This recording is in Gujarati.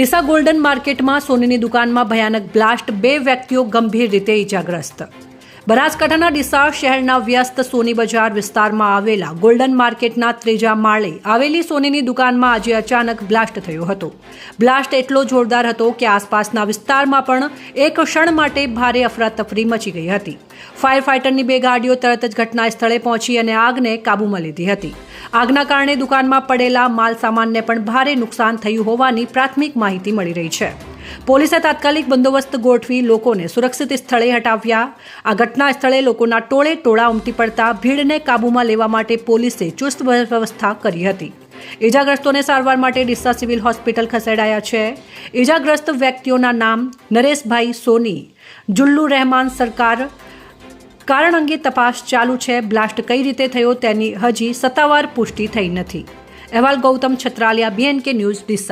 ડીસા ગોલ્ડન માર્કેટમાં સોનીની દુકાનમાં ભયાનક બ્લાસ્ટ બે વ્યક્તિઓ ગંભીર રીતે ઇજાગ્રસ્ત બનાસકાંઠાના ડીસા શહેરના વ્યસ્ત સોની બજાર વિસ્તારમાં આવેલા ગોલ્ડન માર્કેટના ત્રીજા માળે આવેલી સોનીની દુકાનમાં આજે અચાનક બ્લાસ્ટ થયો હતો. બ્લાસ્ટ એટલો જોરદાર હતો કે આસપાસના વિસ્તારમાં પણ એક ક્ષણ માટે ભારે અફરાતફરી મચી ગઈ હતી. ફાયર ફાઇટરની બે ગાડીઓ તરત જ ઘટના સ્થળે પહોંચી અને આગને કાબૂમાં લીધી હતી. આગના કારણે દુકાનમાં પડેલા માલ સામાનને પણ ભારે નુકસાન થયું હોવાની પ્રાથમિક માહિતી મળી રહી છે. પોલીસે તાત્કાલિક બંદોબસ્ત ગોઠવી લોકોને સુરક્ષિત સ્થળે હટાવ્યા. આ ઘટના સ્થળે લોકોના ટોળે ટોળા ઉમટી પડતા ભીડને કાબૂમાં લેવા માટે પોલીસે ચુસ્ત વ્યવસ્થા કરી હતી. ઇજાગ્રસ્તોને સારવાર માટે ડિસ્સા સિવિલ હોસ્પિટલ ખસેડાયા છે. ઇજાગ્રસ્ત વ્યક્તિઓના નામ નરેશભાઈ સોની, જુલ્લુ રહેમાન સરકાર, કારણ અંગે તપાસ ચાલુ છે. બ્લાસ્ટ કઈ રીતે થયો તેની હજી સત્તાવાર પુષ્ટિ થઈ નથી. અહેવાલ ગૌતમ છત્રાલિયા બીએનકે ન્યૂઝ ડિસ્સા